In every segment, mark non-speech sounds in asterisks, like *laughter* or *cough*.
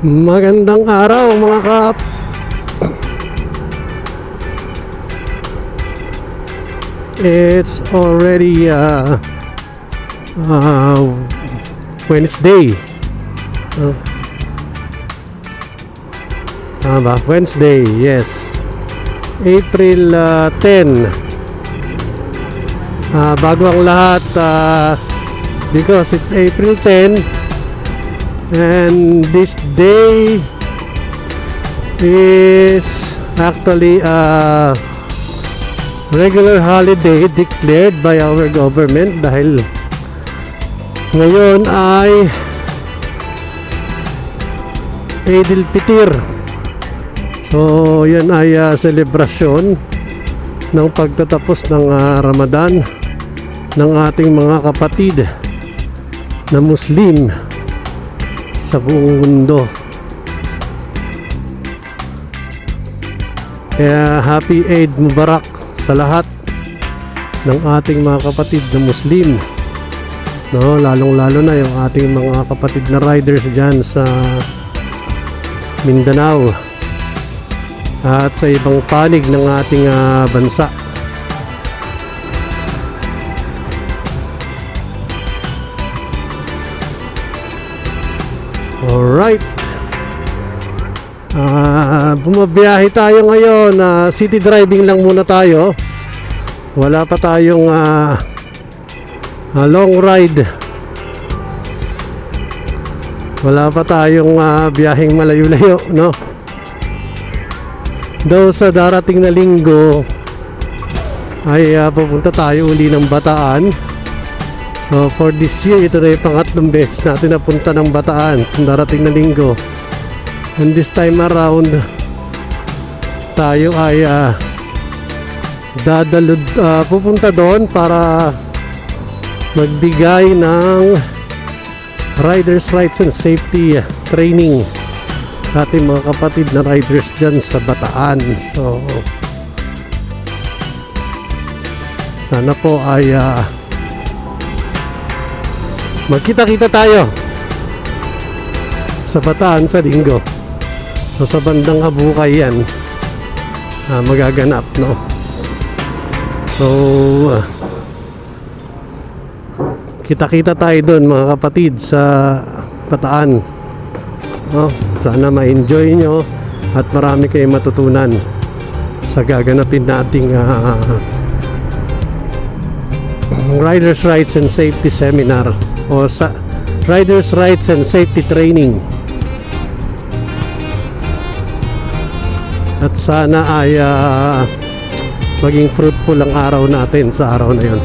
Magandang araw mga kap. It's already uh, uh, Wednesday. Uh, tama ba? Wednesday, yes. April uh, 10. Ah, bago ang lahat, uh, because it's April 10, and this day is actually a regular holiday declared by our government dahil ngayon ay Eid Pitir so yan ay ah, selebrasyon ng pagtatapos ng ah, Ramadan ng ating mga kapatid na Muslim sa buong mundo. Kaya happy Eid Mubarak sa lahat ng ating mga kapatid na Muslim. No, lalong-lalo na yung ating mga kapatid na riders diyan sa Mindanao at sa ibang panig ng ating ah, bansa. Alright. Ah, bumabiyahe tayo ngayon. Ah, city driving lang muna tayo. Wala pa tayong ah, ah, long ride. Wala pa tayong ah, biyaheng malayo-layo, no? Though sa darating na linggo ay ah, pupunta tayo uli ng Bataan. So for this year, ito na yung pangatlong beses natin napunta ng Bataan kung darating na linggo. And this time around, tayo ay ah, dadalud, ah, pupunta doon para magbigay ng riders rights and safety training sa ating mga kapatid na riders dyan sa Bataan. So, sana po ay ah, magkita-kita tayo sa Bataan sa linggo. So sa bandang Abukay yan ah, magaganap no. So ah, kita-kita tayo doon mga kapatid sa Bataan. No? Sana ma-enjoy nyo at marami kayong matutunan sa gaganapin nating ah, Riders Rights and Safety Seminar o sa Riders Rights and Safety Training. At sana ay ah, maging fruitful ang araw natin sa araw na yon.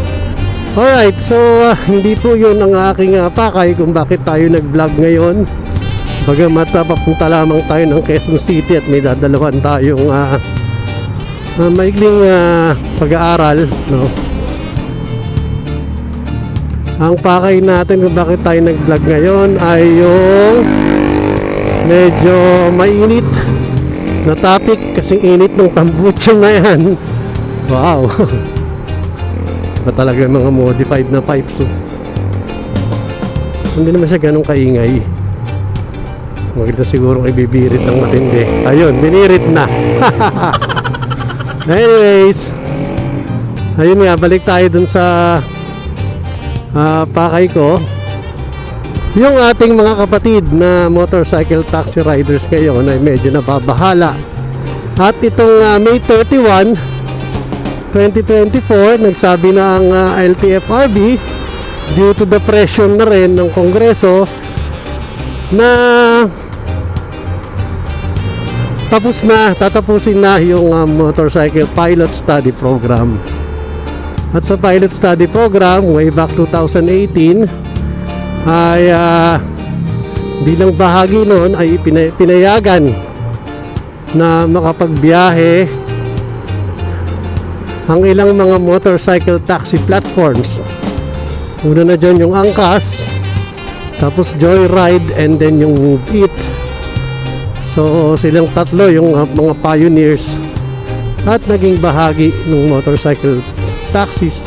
Alright, so ah, hindi po yun ang aking ah, pakay kung bakit tayo nag-vlog ngayon. Bagamat uh, papunta lamang tayo ng Quezon City at may dadalawan tayong ah, ah, maikling ah, pag-aaral. No? Ang pakay natin kung bakit tayo nag-vlog ngayon ay yung medyo mainit na topic kasing init ng tambucho *laughs* na yan. Wow! *laughs* Ba talaga mga modified na pipes oh. Hindi naman siya ganun kaingay. Maganda siguro ibibirit ng matindi. Ayun, binirit na. *laughs* Anyways, ayun nga, balik tayo dun sa ah, pakay ko. Yung ating mga kapatid na motorcycle taxi riders ngayon ay medyo nababahala. At itong ah, May 31, 2024, nagsabi na ang ah, LTFRB due to the pressure na rin ng Kongreso na tapos na, tatapusin na yung ah, motorcycle pilot study program. At sa pilot study program, way back 2018, ay ah, bilang bahagi noon ay pina- pinayagan na makapagbiyahe ang ilang mga motorcycle taxi platforms. Una na dyan yung Angkas, tapos Joyride, and then yung Move It. So silang tatlo yung uh, mga pioneers at naging bahagi ng motorcycle taxis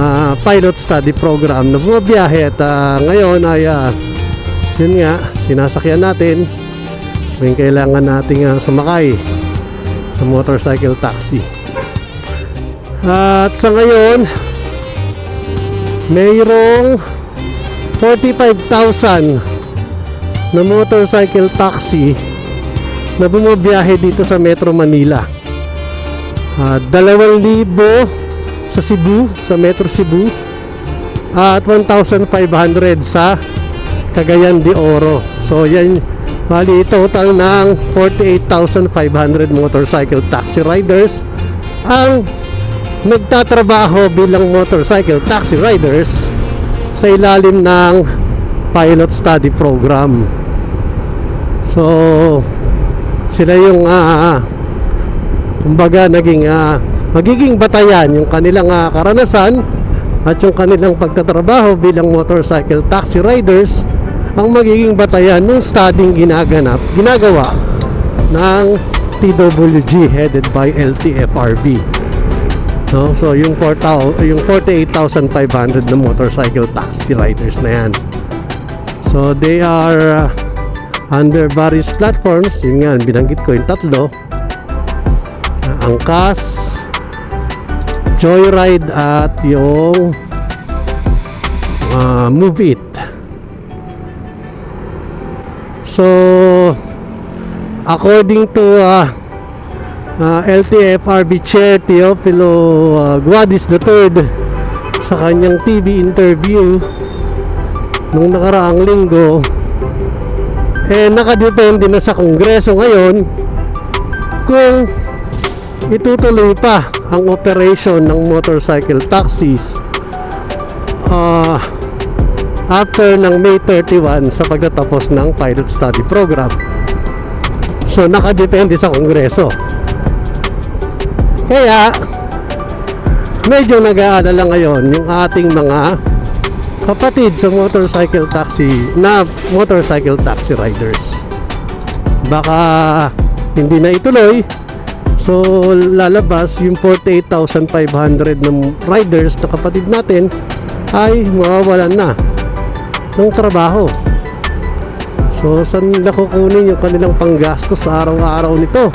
ah, pilot study program na bumabiyahe at ah, ngayon ay ah, yun nga sinasakyan natin Tuwing kailangan nating ah, sumakay sa motorcycle taxi. At sa ngayon, mayroong 45,000 na motorcycle taxi na bumabiyahe dito sa Metro Manila. Ah, 2,000 sa Cebu, sa Metro Cebu at 1,500 sa Cagayan de Oro. So yan, bali total ng 48,500 motorcycle taxi riders ang nagtatrabaho bilang motorcycle taxi riders sa ilalim ng pilot study program. So sila yung ah, kumbaga naging ah, magiging batayan yung kanilang ah, karanasan at yung kanilang pagtatrabaho bilang motorcycle taxi riders ang magiging batayan ng studying ginaganap ginagawa ng TWG headed by LTFRB no? so yung 4,000 yung 48,500 na motorcycle taxi riders na yan. So they are uh, under various platforms. Yun nga binanggit ko yung tatlo. Uh, Angkas Joyride at yung uh, Move It. So according to uh, uh, LTFRB Chair Teofilo uh, Guadis III sa kanyang TV interview nung nakaraang linggo eh nakadepende na sa kongreso ngayon kung itutuloy pa ang operation ng motorcycle taxis ah after ng May 31 sa pagtatapos ng pilot study program. So nakadepende sa Kongreso. Kaya medyo nag-aalala ngayon yung ating mga kapatid sa motorcycle taxi na motorcycle taxi riders. Baka hindi na ituloy So lalabas yung 48,500 ng riders na kapatid natin ay mawawalan na ng trabaho. So saan nila kukunin yung kanilang panggastos sa araw-araw nito?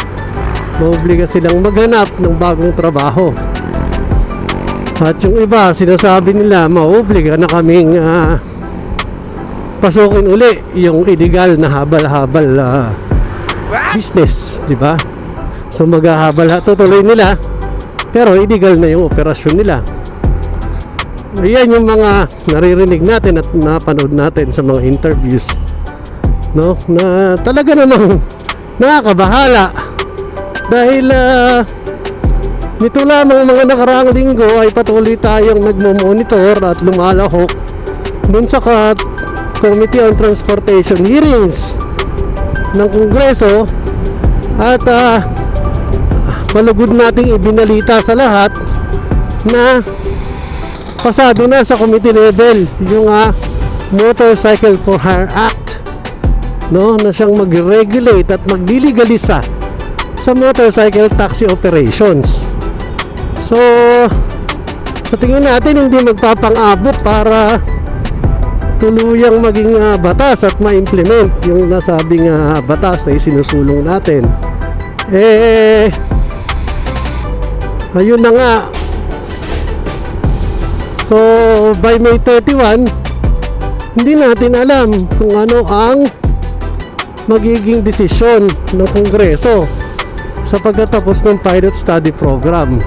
Maobliga silang maghanap ng bagong trabaho. At yung iba, sinasabi nila, maobliga na kaming ah, pasukin uli yung illegal na habal-habal ah, business, di ba? So maghahabal tutuloy nila pero illegal na yung operasyon nila. Ayan yung mga naririnig natin at napanood natin sa mga interviews. No? Na talaga namang nakakabahala. Dahil ah, nito lamang mga nakaraang linggo ay patuloy tayong nagmo-monitor at lumalahok dun sa Committee on Transportation hearings ng Kongreso at ah, malugod nating ibinalita sa lahat na pasado na sa committee level yung ah, Motorcycle for Hire Act no? Na siyang mag-regulate at magliligalisa sa motorcycle taxi operations. So sa tingin natin hindi magpapang-abot para tuluyang maging ah, batas at ma-implement yung nasabing ah, batas na isinusulong natin. Eh ayun na nga. So by May 31 hindi natin alam kung ano ang magiging desisyon ng Kongreso sa pagtatapos ng pilot study program.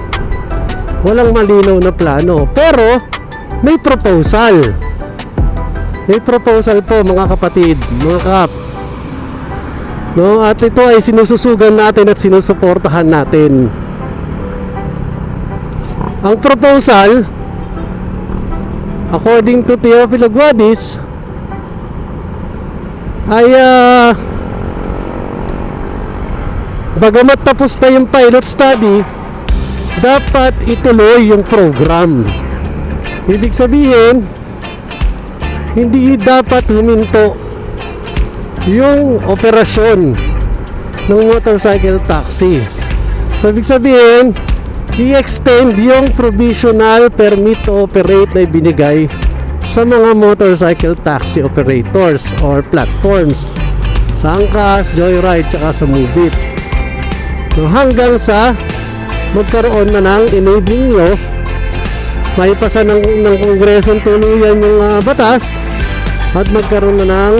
Walang malinaw na plano pero may proposal. May proposal po mga kapatid mga kap. No at ito ay sinususugan natin at sinusuportahan natin ang proposal according to Teofilo Guadis ay ah, bagamat tapos na yung pilot study dapat ituloy yung program. Ibig sabihin hindi dapat huminto yung operasyon ng motorcycle taxi. So ibig sabihin i-extend yung provisional permit to operate na ibinigay sa mga motorcycle taxi operators or platforms. Sa Angkas, Joyride, tsaka sa Mubit. No, hanggang sa magkaroon na ng enabling law, may pasa ng, ng kongreso tuluyan yung ah, batas at magkaroon na ng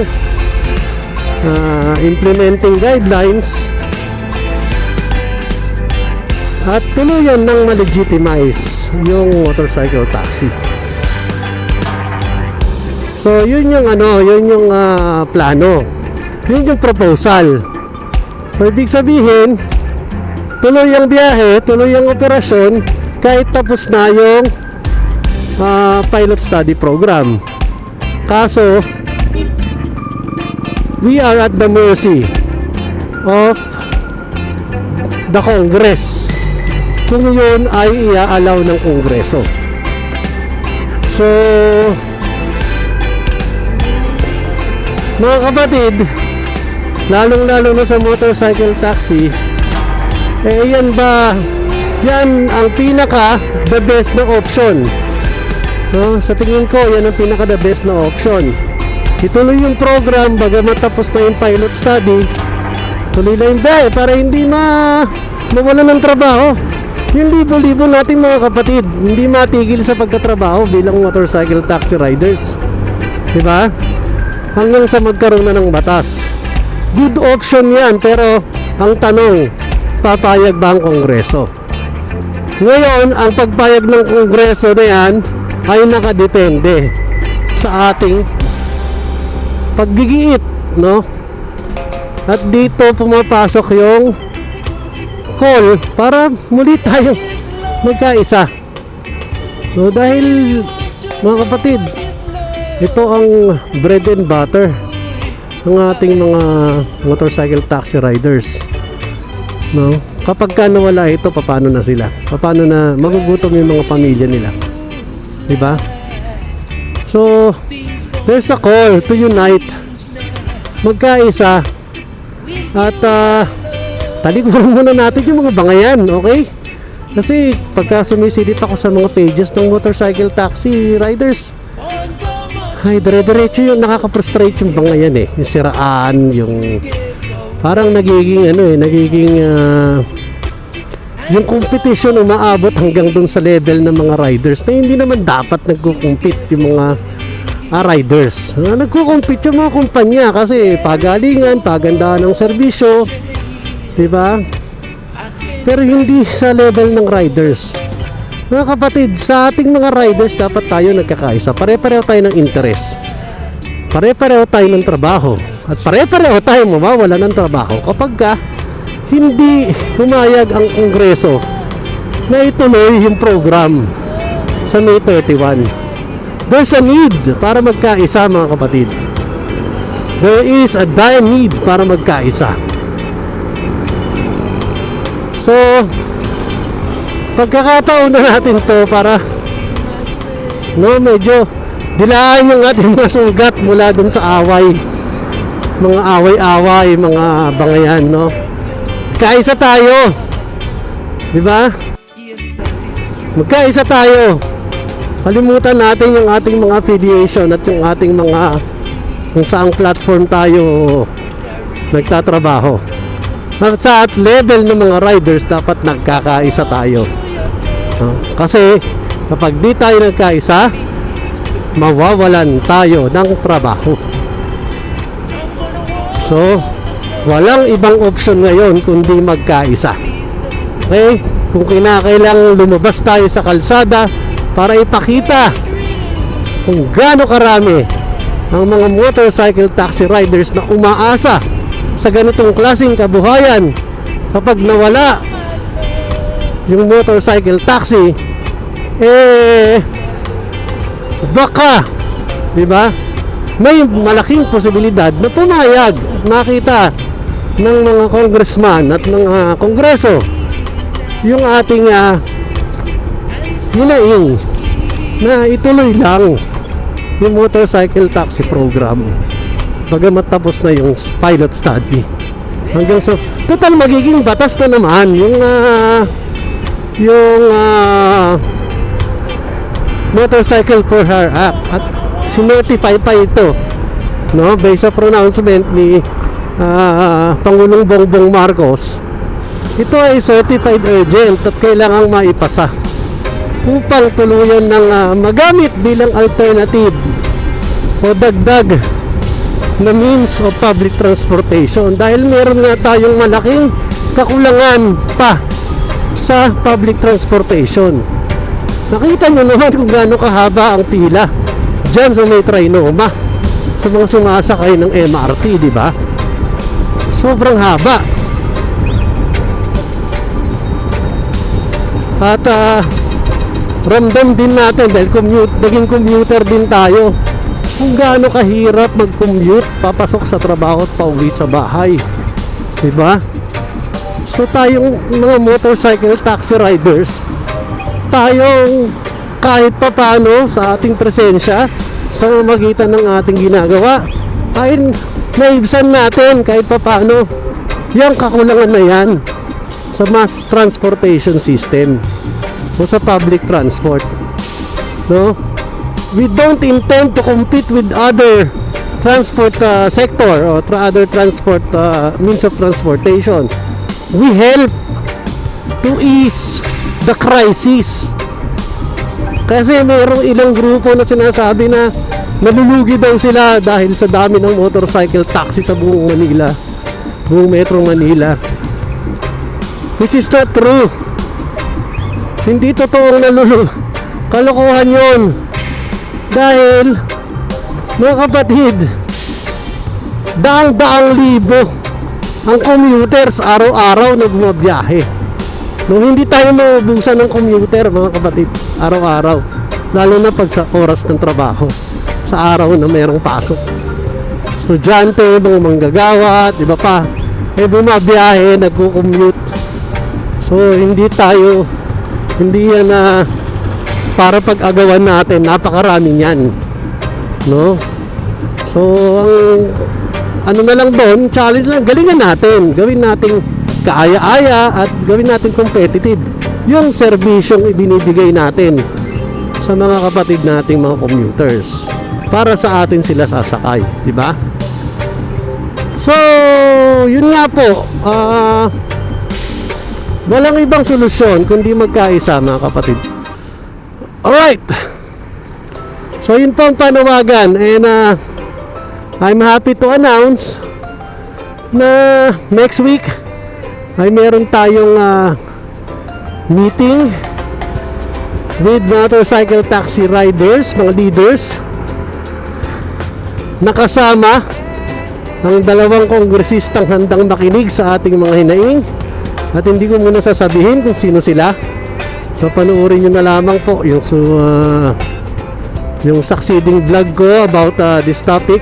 ah, implementing guidelines at tuluyan ng ma-legitimize yung motorcycle taxi. So, yun yung ano, yun yung ah, plano. Yun yung proposal. So, ibig sabihin, tuloy ang biyahe, tuloy ang operasyon, kahit tapos na yung ah, pilot study program. Kaso, we are at the mercy of the Congress kung yun ay i-allow ng Kongreso. So, mga kapatid, lalong-lalo na sa motorcycle taxi, eh yan ba, yan ang pinaka the best na option. No? Sa tingin ko, yan ang pinaka the best na option. Ituloy yung program, bagamat tapos na yung pilot study, tuloy na biyahe para hindi ma mawala ng trabaho. Yung libo-libo nating mga kapatid, hindi matigil sa pagtatrabaho bilang motorcycle taxi riders. Di ba? Hanggang sa magkaroon na ng batas. Good option yan, pero ang tanong, papayag ba ang Kongreso? Ngayon, ang pagpayag ng Kongreso na yan ay nakadepende sa ating paggigiit, no? At dito pumapasok yung call para muli tayo magkaisa. No, dahil mga kapatid, ito ang bread and butter ng ating mga motorcycle taxi riders. No? Kapag ka nawala ito, paano na sila? Paano na magugutom yung mga pamilya nila? 'Di ba? So, there's a call to unite. Magkaisa at uh, talikuran muna natin yung mga bangayan, okay? Kasi pagka sumisilip ako sa mga pages ng motorcycle taxi riders, ay dire-diretso yung nakaka-frustrate yung bangayan eh. Yung siraan, yung parang nagiging ano eh, nagiging ah, yung competition umaabot hanggang dun sa level ng mga riders na hindi naman dapat nagko-compete yung mga ah, riders. Ah, nagko-compete yung mga kumpanya kasi pagalingan, pagandahan ng serbisyo, 'di ba? Pero hindi sa level ng riders. Mga kapatid, sa ating mga riders dapat tayo nagkakaisa. Pare-pareho tayo ng interes. Pare-pareho tayo ng trabaho. At pare-pareho tayo mawawala ng trabaho kapag ka hindi humayag ang Kongreso na ituloy yung program sa May 31. There's a need para magkaisa mga kapatid. There is a dire need para magkaisa. So, pagkakataon na natin to para no, medyo dilaan yung ating mga sugat mula dun sa away. Mga away-away, mga bangayan, no? Kaisa tayo. Di ba? Magkaisa tayo. Kalimutan natin yung ating mga affiliation at yung ating mga kung saang platform tayo nagtatrabaho. Sa at level ng mga riders dapat nagkakaisa tayo. Kasi kapag di tayo nagkaisa, mawawalan tayo ng trabaho. So, walang ibang option ngayon kundi magkaisa. Okay? Kung kinakailangan lumabas tayo sa kalsada para ipakita kung gaano karami ang mga motorcycle taxi riders na umaasa sa ganitong klaseng kabuhayan kapag nawala yung motorcycle taxi eh baka di ba? May malaking posibilidad na pumayag at makita ng mga congressman at ng ah, kongreso yung ating uh, hinaing na ituloy lang yung motorcycle taxi program bagamat tapos na yung pilot study. Hanggang sa total magiging batas na naman yung ah, yung ah, motorcycle for her act at sinertify pa ito no? Based sa pronouncement ni ah, Pangulong Bongbong Marcos, ito ay certified urgent at kailangang maipasa upang tuluyan ng ah, magamit bilang alternative o dagdag na means of public transportation dahil meron nga tayong malaking kakulangan pa sa public transportation. Nakita nyo naman kung gaano kahaba ang pila dyan sa may Trinoma sa mga sumasakay ng MRT, di ba? Sobrang haba. At ah, ramdam din natin dahil commute, naging commuter din tayo kung gaano kahirap mag-commute papasok sa trabaho at pauwi sa bahay. 'Di ba? So tayong mga motorcycle taxi riders, tayong kahit papano sa ating presensya sa magitan ng ating ginagawa ay naibsan natin kahit papano yung kakulangan na yan sa mass transportation system o sa public transport no we don't intend to compete with other transport uh, sector or tra- other transport uh, means of transportation. We help to ease the crisis. Kasi mayroong ilang grupo na sinasabi na nalulugi daw sila dahil sa dami ng motorcycle taxi sa buong Manila buong Metro Manila. Which is not true. Hindi totoong nalulu kalokohan yon dahil mga kapatid daang-daang libo ang commuters araw-araw na bumabiyahe? Nung hindi tayo maubusan ng commuter mga kapatid araw-araw. Lalo na pag sa oras ng trabaho sa araw na mayroong pasok. Estudyante, mga manggagawa iba pa? Eh bumabiyahe, nagko-commute. So hindi tayo hindi yan na para pag-agawan natin napakarami niyan. No? So ang ano na lang doon challenge lang galingan natin. Gawin nating kaaya-aya at gawin natin competitive yung serbisyong ibinibigay natin sa mga kapatid nating mga commuters. Para sa atin sila sasakay di ba? So yun nga po ah walang ibang solusyon kundi magkaisa mga kapatid alright so yun po ang panawagan. And uh, I'm happy to announce na next week ay meron tayong ah, meeting with motorcycle taxi riders, mga leaders nakasama ang dalawang kongresistang handang makinig sa ating mga hinaing. At hindi ko muna sasabihin kung sino sila so panoorin nyo na lamang po yung so, ah, yung succeeding vlog ko about ah, this topic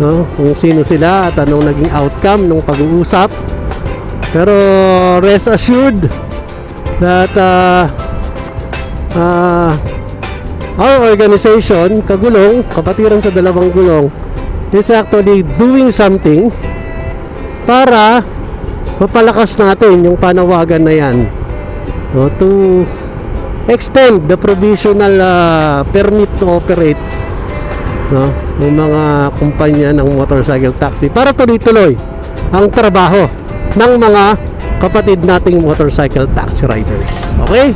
no? kung sino sila at anong naging outcome ng pag-uusap pero rest assured that uh, uh, our organization, Kagulong, kapatiran sa dalawang gulong, is actually doing something para mapalakas natin yung panawagan na yan no, to extend the provisional uh, permit to operate no, ng mga kumpanya ng motorcycle taxi para tuloy-tuloy ang trabaho ng mga kapatid nating motorcycle taxi riders. Okay?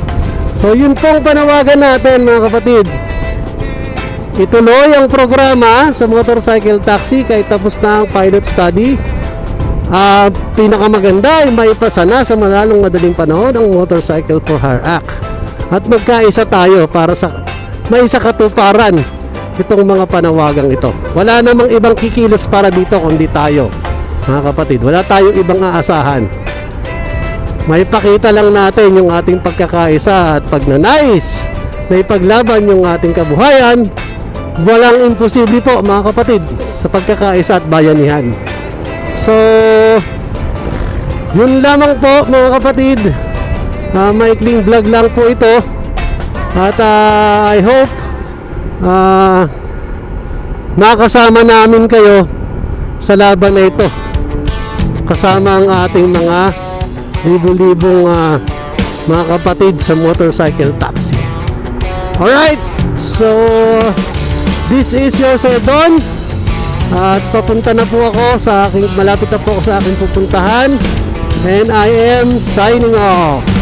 So yun pong panawagan natin mga kapatid. Ituloy ang programa sa motorcycle taxi kahit tapos na ang pilot study. Ah, pinakamaganda ay maipasa na sa malalong madaling panahon ang Motorcycle for Hire Act. At magkaisa tayo para sa may isa katuparan itong mga panawagang ito. Wala namang ibang kikilos para dito kundi tayo. Mga kapatid, wala tayong ibang aasahan. May pakita lang natin yung ating pagkakaisa at pagnanais na ipaglaban yung ating kabuhayan. Walang imposible po mga kapatid sa pagkakaisa at bayanihan. So, yun lamang po mga kapatid. Ah, maikling vlog lang po ito. At ah, I hope ah, makasama namin kayo sa laban na ito. Kasama ang ating mga libo-libong ah, mga kapatid sa motorcycle taxi. Alright, so this is your Sir Don At papunta na po ako sa aking malapit na po ako sa aking pupuntahan. And I am signing off.